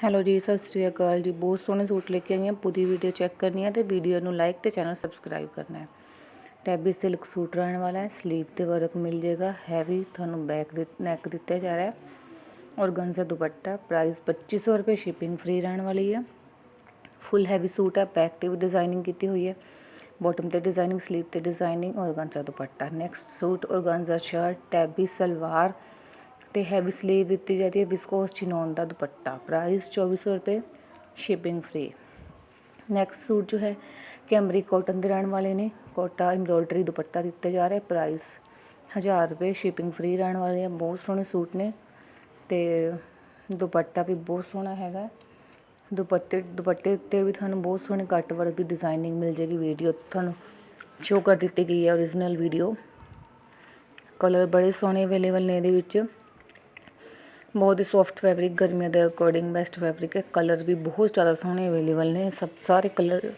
Hello ਜੀ, ਸਤਿ ਸ਼੍ਰੀ ਅਕਾਲ ਜੀ। ਬਹੁਤ ਸੋਹਣੇ ਸੂਟ ਲੈ ਕੇ ਆਈ ਹਾਂ। ਪੂਰੀ ਵੀਡੀਓ ਚੈੱਕ ਕਰਨੀ ਹੈ ਤੇ ਵੀਡੀਓ ਨੂੰ ਲਾਈਕ ਤੇ ਚੈਨਲ ਸਬਸਕ੍ਰਾਈਬ ਕਰਨਾ ਹੈ। ਟੈਬੀ ਸਿਲਕ ਸੂਟ ਰਹਿਣ ਵਾਲਾ ਹੈ। ਸਲੀਵ ਤੇ ਵਰਕ ਮਿਲ ਜਾਏਗਾ। ਹੈਵੀ ਤੁਹਾਨੂੰ ਬੈਕ ਦੇ ਨੈਕ ਦਿੱਤਾ ਜਾ ਰਿਹਾ ਹੈ। ਔਰਗਾਂਜ਼ਾ ਦੁਪੱਟਾ। ਪ੍ਰਾਈਸ 2500 ਰੁਪਏ ਸ਼ਿਪਿੰਗ ਫ੍ਰੀ ਰਹਿਣ ਵਾਲੀ ਹੈ। ਫੁੱਲ ਹੈਵੀ ਸੂਟ ਹੈ। ਬੈਕ ਤੇ ਵੀ ਡਿਜ਼ਾਈਨਿੰਗ ਕੀਤੀ ਹੋਈ ਹੈ। ਬਾਟਮ ਤੇ ਡਿਜ਼ਾਈਨਿੰਗ ਸਲੀਵ ਤੇ designing organza dupatta. Next suit organza shirt ਟੈਬੀ salwar. ਤੇ ਹੈਵੀ ਸਲੀਵ ਦਿੱਤੀ ਜਾਂਦੀ ਹੈ ਵਿਸਕੋਸ ਚਿਨੋਨ ਦਾ ਦੁਪੱਟਾ। ਪ੍ਰਾਈਸ 2400 ਰੁਪਏ ਸ਼ਿਪਿੰਗ ਫ੍ਰੀ ਨੈਕਸਟ ਸੂਟ ਜੋ ਹੈ ਕੈਮਰੀ ਕਾਟਨ ਦੇ ਰਹਿਣ ਵਾਲੇ ਨੇ। ਕੋਟਾ ਐਮਬ੍ਰੋਇਡਰੀ ਦੁਪੱਟਾ ਦਿੱਤਾ ਜਾ ਰਿਹਾ ਪ੍ਰਾਈਸ 1000 ਰੁਪਏ ਸ਼ਿਪਿੰਗ ਫ੍ਰੀ ਰਹਿਣ ਵਾਲੇ ਆ, ਬਹੁਤ ਸੋਹਣੇ ਸੂਟ ਨੇ। ਤੇ ਦੁਪੱਟਾ ਵੀ ਬਹੁਤ ਸੋਹਣਾ ਹੈਗਾ। ਦੁਪੱਟੇ ਦੁਪੱਟੇ ਉੱਤੇ ਵੀ ਤੁਹਾਨੂੰ ਬਹੁਤ ਸੋਹਣੇ ਕੱਟ ਵਰਕ ਦੀ ਡਿਜ਼ਾਈਨਿੰਗ ਮਿਲ ਜੇਗੀ ਵੀਡੀਓ ਤੁਹਾਨੂੰ ਸ਼ੋਅ ਕਰ ਦਿੱਤੀ ਗਈ ਹੈ origignal ਵੀਡੀਓ ਕਲਰ ਬੜੇ ਸੋਹਣੇ ਅਵੇਲੇਬਲ ਨੇ ਇਹਦੇ ਵਿੱਚ। ਬਹੁਤ ਹੀ ਸੌਫਟ ਫੈਬਰਿਕ ਗਰਮੀਆਂ ਦੇ ਅਕੋਰਡਿੰਗ ਬੈਸਟ ਫੈਬਰਿਕ ਹੈ। ਕਲਰ ਵੀ ਬਹੁਤ ਜ਼ਿਆਦਾ ਸੋਹਣੇ ਅਵੇਲੇਬਲ ਨੇ। ਸਭ, ਸਾਰੇ ਕਲਰ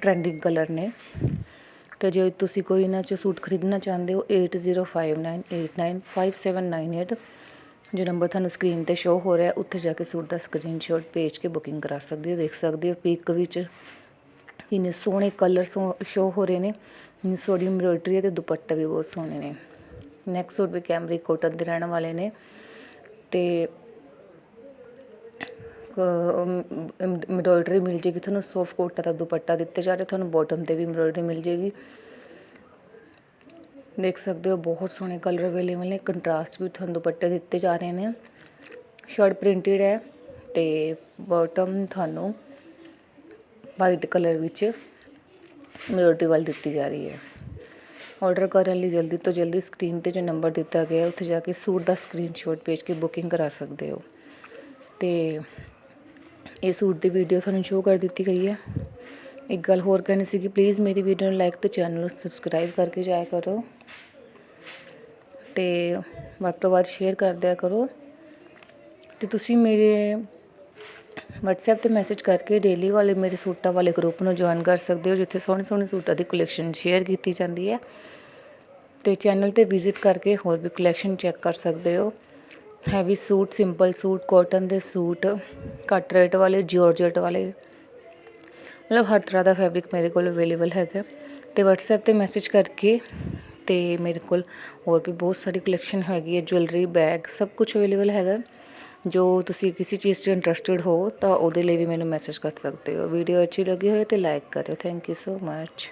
ਟ੍ਰੈਂਡਿੰਗ ਕਲਰ ਨੇ। ਤੇ ਜੇ ਤੁਸੀਂ ਕੋਈ ਇਹਨਾਂ ਚ ਸੂਟ ਖਰੀਦਣਾ ਚਾਹੁੰਦੇ ਹੋ 8059895798 ਜੋ ਨੰਬਰ ਤੁਹਾਨੂੰ ਸਕਰੀਨ ਤੇ ਸ਼ੋ ਹੋ ਰਿਹਾ, ਉੱਥੇ ਜਾ ਕੇ ਸੂਟ ਦਾ ਸਕਰੀਨਸ਼ਾਟ ਭੇਜ ਕੇ ਬੁਕਿੰਗ ਕਰਾ ਸਕਦੇ ਹੋ, ਦੇਖ ਸਕਦੇ ਹੋ। ਪਿਕ ਵਿੱਚ ਇੰਨੇ ਸੋਹਣੇ ਕਲਰ ਸ਼ੋ ਹੋ ਰਹੇ ਨੇ। ਇੰਨੀ ਸੋਹਣੀ ਐਮਬ੍ਰੋਇਡਰੀ ਤੇ ਦੁਪੱਟਾ ਵੀ ਬਹੁਤ ਸੋਹਣੇ ਨੇ। ਨੈਕਸਟ ਸੂਟ ਵੀ ਕੈਮਰੀ ਕੋਟਨ ਦੇ ਰਹਿਣ ਵਾਲੇ ਨੇ। ਅਤੇ ਐਮਬ੍ਰੋਇਡਰੀ ਮਿਲ ਜੇਗੀ ਤੁਹਾਨੂੰ ਸੌਫਟ ਕੋਟਾ ਦਾ ਦੁਪੱਟਾ ਦਿੱਤੇ ਜਾ ਰਿਹਾ, ਤੁਹਾਨੂੰ ਬੋਟਮ ਤੇ ਵੀ ਐਮਬ੍ਰੋਇਡਰੀ ਮਿਲ ਜੇਗੀ। ਦੇਖ ਸਕਦੇ ਹੋ, ਬਹੁਤ ਸੋਹਣੇ ਕਲਰ ਅਵੇਲੇਬਲ ਨੇ ਕੰਟਰਾਸਟ ਵੀ ਤੁਹਾਨੂੰ ਦੁਪੱਟੇ ਦਿੱਤੇ ਜਾ ਰਹੇ ਨੇ। ਸ਼ਰਟ ਪ੍ਰਿੰਟਡ ਹੈ ਤੇ ਬਾਟਮ ਤੁਹਾਨੂੰ ਵਾਈਟ ਕਲਰ ਵਿੱਚ ਐਮਬ੍ਰੋਇਡਰੀ ਵਾਲ ਦਿੱਤੀ ਜਾ ਰਹੀ ਹੈ। ਆਰਡਰ ਕਰਨ ਲਈ ਜਲਦੀ ਤੋਂ ਜਲਦੀ ਸਕਰੀਨ ਤੇ ਜੋ ਨੰਬਰ ਦਿੱਤਾ ਗਿਆ, ਉੱਥੇ ਜਾ ਕੇ ਸੂਟ ਦਾ ਸਕਰੀਨਸ਼ਾਟ ਭੇਜ ਕੇ ਬੁਕਿੰਗ ਕਰਾ ਸਕਦੇ ਹੋ। ਤੇ ਇਹ ਸੂਟ ਦੀ ਵੀਡੀਓ ਤੁਹਾਨੂੰ ਸ਼ੋਅ ਕਰ ਦਿੱਤੀ ਗਈ ਹੈ। ਇੱਕ ਗੱਲ ਹੋਰ ਕਹਿਣੀ ਸੀ ਕਿ ਪਲੀਜ਼ ਮੇਰੀ ਵੀਡੀਓ ਨੂੰ ਲਾਈਕ ਤੇ ਚੈਨਲ ਨੂੰ ਸਬਸਕ੍ਰਾਈਬ ਕਰਕੇ ਜਾਇਆ ਕਰੋ। ਤੇ ਵੱਧ ਤੋਂ ਵੱਧ ਸ਼ੇਅਰ ਕਰ ਦਿਆ ਕਰੋ। ਤੇ ਤੁਸੀਂ ਮੇਰੇ ਵਟਸਐਪ ਤੇ ਮੈਸੇਜ ਕਰਕੇ ਡੇਲੀ ਵਾਲੇ ਮੇਰੇ ਸੂਟਾਂ ਵਾਲੇ ਗਰੁੱਪ ਨੂੰ ਜੁਆਇਨ ਕਰ ਸਕਦੇ ਹੋ, ਜਿੱਥੇ ਸੋਹਣੇ ਸੋਹਣੇ ਸੂਟਾਂ ਦੀ ਕਲੈਕਸ਼ਨ ਸ਼ੇਅਰ ਕੀਤੀ ਜਾਂਦੀ ਹੈ। ਤੇ ਚੈਨਲ ਤੇ ਵਿਜ਼ਿਟ ਕਰਕੇ ਹੋਰ ਵੀ ਕਲੈਕਸ਼ਨ ਚੈੱਕ ਕਰ ਸਕਦੇ ਹੋ। Heavy suit simple suit cotton ਦੇ ਸੂਟ ਘੱਟ ਰੇਟ ਵਾਲੇ ਜਾਰਜਟ ਵਾਲੇ। ਮਤਲਬ ਹਰ ਤਰ੍ਹਾਂ ਦਾ ਫੈਬਰਿਕ ਮੇਰੇ ਕੋਲ ਅਵੇਲੇਬਲ ਹੈਗਾ। ਤੇ WhatsApp ਤੇ ਮੈਸੇਜ ਕਰਕੇ ਤੇ ਮੇਰੇ ਕੋਲ ਹੋਰ ਵੀ ਬਹੁਤ ਸਾਰੀ ਕਲੈਕਸ਼ਨ ਹੈਗੀ ਹੈ ਜੁਐਲਰੀ ਬੈਗ ਸਭ ਕੁਝ ਅਵੇਲੇਬਲ ਹੈਗਾ। ਜੋ ਤੁਸੀਂ ਕਿਸੇ ਚੀਜ਼ 'ਚ ਇੰਟਰਸਟਿਡ ਹੋ ਤਾਂ ਉਹਦੇ ਲਈ ਵੀ ਮੈਨੂੰ ਮੈਸੇਜ ਕਰ ਸਕਦੇ ਹੋ। ਵੀਡੀਓ ਅੱਛੀ ਲੱਗੀ ਹੋਏ ਤੇ ਲਾਈਕ ਕਰਿਓ। Thank you so much